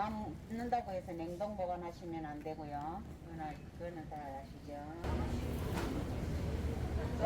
남는다고 해서 냉동 보관하시면 안 되고요. 그거는, 그거는 다 아시죠? 서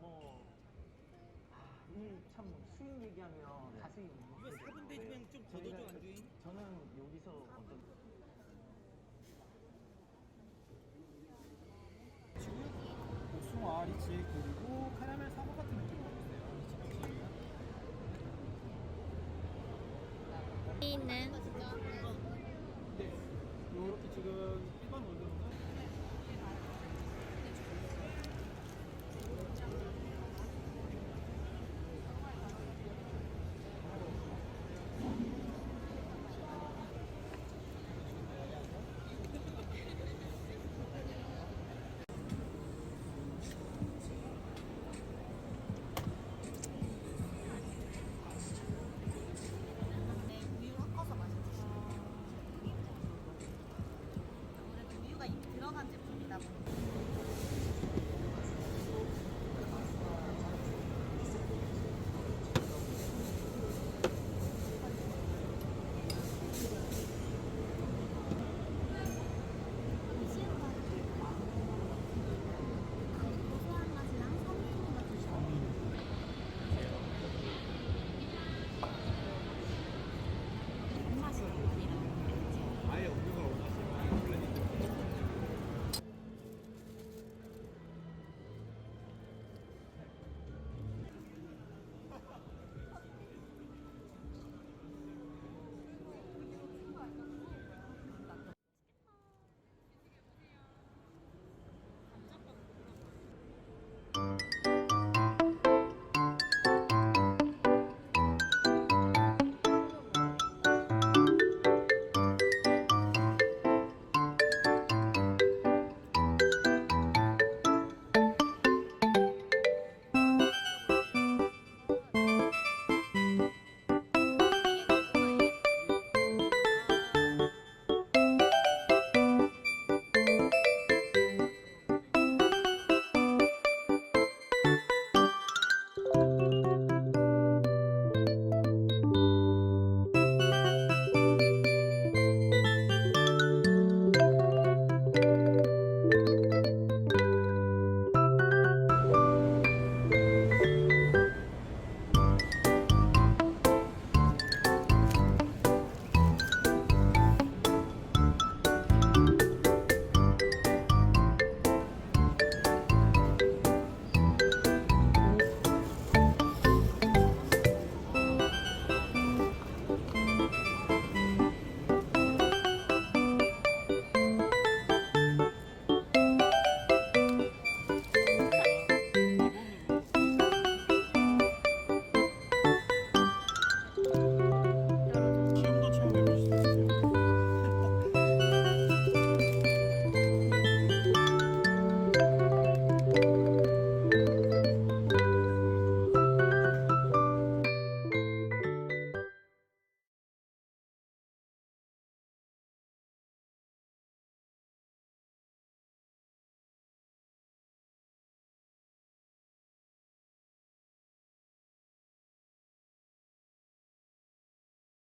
뭐, 아, 이참 수익 얘기하면 네. 가슴이 이거 뭉클해요. 4분 되지면 좀 거둬줘 안 주인? 저는 여기서 어떤 지금 복숭아, 리치, 그리고 카라멜 사과 같은 느낌이 있어요. 리치, 리치. 있는